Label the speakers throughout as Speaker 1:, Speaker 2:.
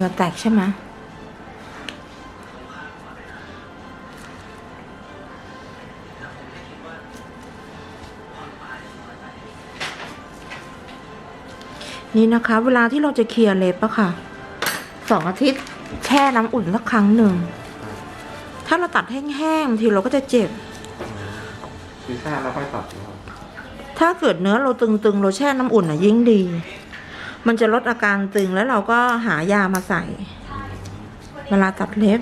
Speaker 1: เหงื่อแตกใช่ไหมนี่นะคะ เวลาที่เราจะเคลียร์เล็บอะค่ะสองอาทิตย์แช่น้ำอุ่นสักครั้งหนึ่ง ถ้าเราตัดแห้งๆบางทีเราก็จะเจ็บ
Speaker 2: คือแช่แล้วค่อยตัดนะครับ
Speaker 1: ถ้าเกิดเนื้อเราตึงๆ เราแช่น้ำอุ่นอะยิ่งดี มันจะลดอาการตึงแล้วเราก็หายามาใส่ เวลาตัดเล็บ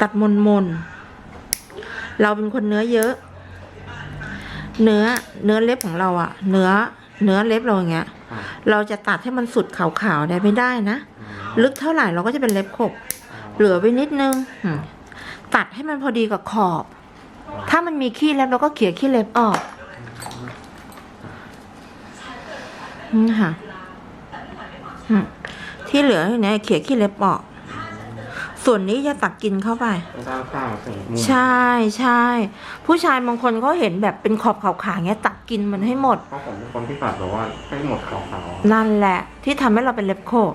Speaker 1: ตัดมนมนๆเราเป็นคนเนื้อเยอะ เนื้อเนื้อเล็บของเราอะเนื้อเนื้อเล็บเราอย่างเงี้ย เราจะตัดให้มันสุดขาวๆได้ไม่ได้นะ ลึกเท่าไหร่เราก็จะเป็นเล็บขบ เหลือไว้นิดนึง ตัดให้มันพอดีกับขอบ ถ้ามันมีขี้เล็บเราก็เขี่ยขี้เล็บออกนี่ค่ะอืมที่เหลือเนี่ยเขี่ยขี้เล็บออก ส่วนนี้จะตัดกินเข้าไป
Speaker 2: ด้านข้างใส่มุม
Speaker 1: ใช่ใช่ผู้ชายบางคนเขาเห็นแบบเป็นขอบขาวๆเงี้ย ตัดกินมันให้หมด
Speaker 2: เพราะผมเป็นคนที่ตัดแบบว่าให้หมดขาว
Speaker 1: นั่นแหละ ที่ทำให้เราเป็นเล็บโคบ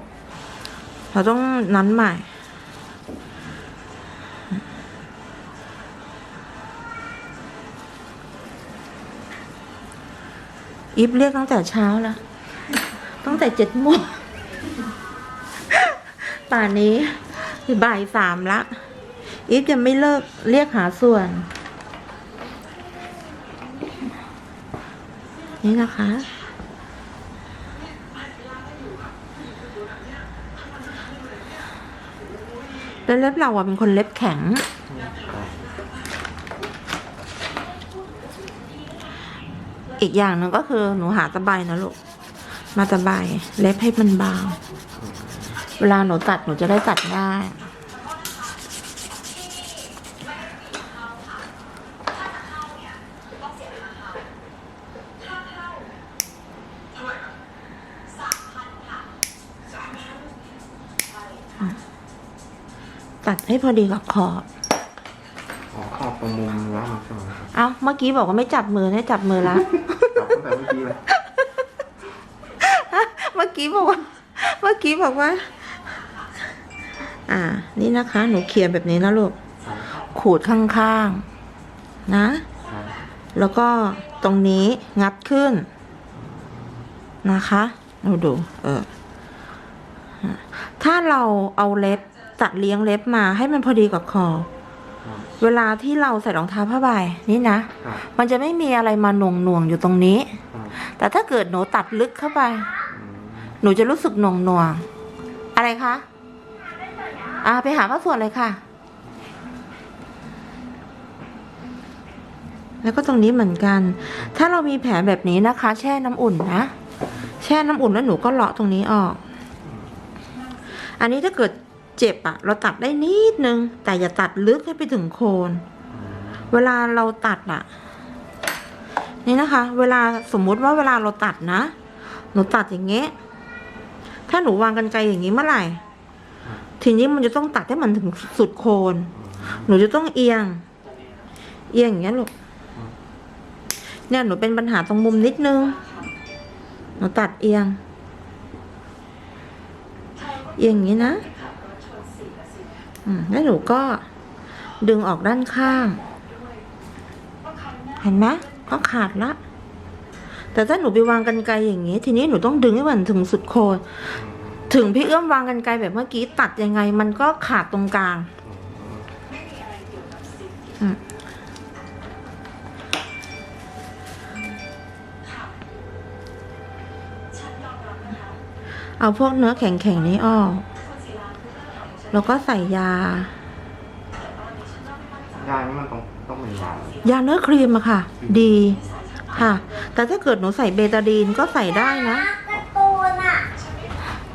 Speaker 1: เราต้องนั้นใหม่ อีฟเรียกตั้งแต่เช้าแล้ว ตั้งแต่เจ็ดโมงป่านนี้บ่ายสามละ อีฟยังไม่เลิกเรียกหาส่วน นี่นะคะแล้วเล็บเราอะเป็นคนเล็บแข็ง อีกอย่างหนึ่งก็คือหนูหาตะไบนะลูก มาตะไบเล็บให้มันบาง เวลาหนูตัดหนูจะได้ตัดง่ายตัดให้พอดีกับขอบ
Speaker 2: ขอขอบตรงมุมเนื้อมันใช่ไหมครับ
Speaker 1: เอ้าเมื่อกี้บอกว่าไม่จับมือให้จับมือละ
Speaker 2: จับตั้งแต่เมื่อกี้เลย
Speaker 1: เมื่อกี้บอกว่า เมื่อกี้บอกว่า อ่า นี่นะคะ หนูเขียนแบบนี้นะลูก ขูดข้างๆ นะ แล้วก็ตรงนี้งัดขึ้น นะคะเราดู เออ ถ้าเราเอาเล็บตัดเลี้ยงเล็บมาให้มันพอดีกับคอ เวลาที่เราใส่รองเท้าผ้าใบนี่นะ
Speaker 2: ครับ
Speaker 1: มันจะไม่มีอะไรมาหน่วงหน่วงๆอยู่ตรงนี้
Speaker 2: ครับ
Speaker 1: แต่ถ้าเกิดหนูตัดลึกเข้าไป
Speaker 2: อืม
Speaker 1: หนูจะรู้สึกหน่วงหน่วงๆอะไรคะอ่าไปหาพระส่วนเลยค่ะ แล้วก็ตรงนี้เหมือนกัน ถ้าเรามีแผลแบบนี้นะคะ แช่น้ำอุ่นนะ แช่น้ำอุ่นแล้วหนูก็เลาะตรงนี้ออก อันนี้ถ้าเกิด เจ็บอะเราตัดได้นิดนึง แต่อย่าตัดลึกให้ไปถึงโคน เวลาเราตัดอะนี่นะคะ เวลาสมมุติว่าเวลาเราตัดนะ หนูตัดอย่างเงี้ยถ้าหนูวางกันไกลอย่างนี้เมื่อไหร่ ทีนี้มันจะต้องตัดให้มันถึงสุดโคน หนูจะต้องเอียง เอียงอย่างเงี้ยลูกเนี่ยหนูเป็นปัญหาตรงมุมนิดนึง หนูตัดเอียง เอียงอย่างนี้นะ แล้วหนูก็ดึงออกด้านข้าง เห็นไหมก็ขาดละ แต่ถ้าหนูไปวางกันไกลอย่างนี้ ทีนี้หนูต้องดึงให้มันถึงสุดโคนถึงพี่เอื้อมวางกันไกลแบบเมื่อกี้ตัดยังไง มันก็ขาดตรงกลางเอาพวกเนื้อแข็งๆนี้ออก แล้วก็ใส่ยา
Speaker 2: ยานี่มันต้องต้องเป็นยา
Speaker 1: ยาเนื้อครีมอะค่ะ ดีค่ะ แต่ถ้าเกิดหนูใส่เบตาดีนก็ใส่ได้นะ
Speaker 3: การ์ตูนอะ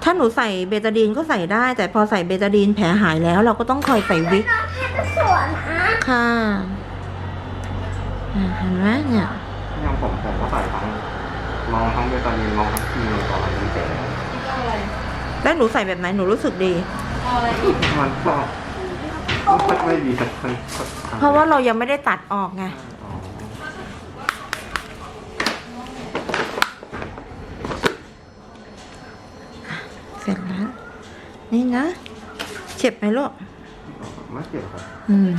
Speaker 1: ถ้าหนูใส่เบตาดีนก็ใส่ได้ แต่พอใส่เบตาดีนแผลหายแล้ว เราก็ต้องคอยใส่วิก
Speaker 3: น้องแค่สวนนะ
Speaker 1: ค่ะอ่าเห็นไหมเนี่ย
Speaker 2: อย่างผมผมก็ใส่ทั้งมองทั้งเบตาดีนมองทั้งคีโมตอนนี้แต่
Speaker 1: แล้วหนูใส่แบบไหนหนูรู้สึกดี
Speaker 2: มันปอกมันไม่ดีสักคน
Speaker 1: เพราะว่าเรายังไม่ได้ตัดออกไงเสร็จแล้ว นี่นะ เจ็บไหมลูก
Speaker 2: ไม่เจ็บครับ
Speaker 1: อืม